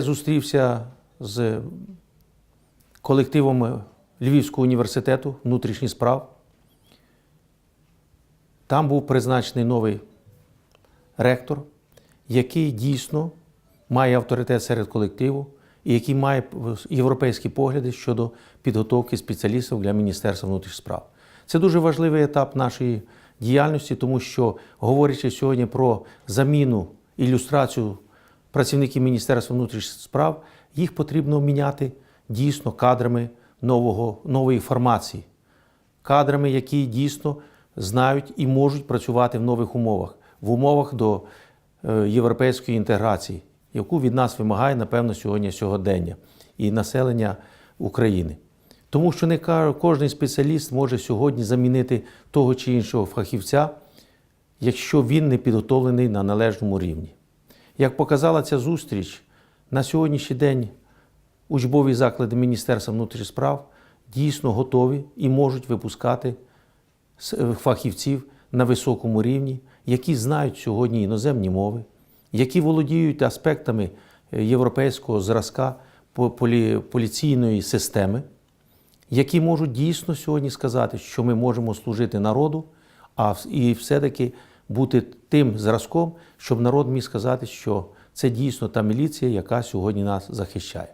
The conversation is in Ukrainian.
Зустрівся з колективом Львівського університету внутрішніх справ. Там був призначений новий ректор, який дійсно має авторитет серед колективу і який має європейські погляди щодо підготовки спеціалістів для Міністерства внутрішніх справ. Це дуже важливий етап нашої діяльності, тому що, говорячи сьогодні про заміну ілюстрацію працівників Міністерства внутрішніх справ, їх потрібно міняти дійсно кадрами нового, нової формації, кадрами, які дійсно знають і можуть працювати в нових умовах, в умовах до е, європейської інтеграції, яку від нас вимагає, напевно, сьогодні сьогодення і населення України. Тому що не кожен спеціаліст може сьогодні замінити того чи іншого фахівця, якщо він не підготовлений на належному рівні. Як показала ця зустріч, на сьогоднішній день учбові заклади Міністерства внутрішніх справ дійсно готові і можуть випускати фахівців на високому рівні, які знають сьогодні іноземні мови, які володіють аспектами європейського зразка поліційної системи, які можуть дійсно сьогодні сказати, що ми можемо служити народу, а і все-таки бути тим зразком, щоб народ міг сказати, що це дійсно та міліція, яка сьогодні нас захищає.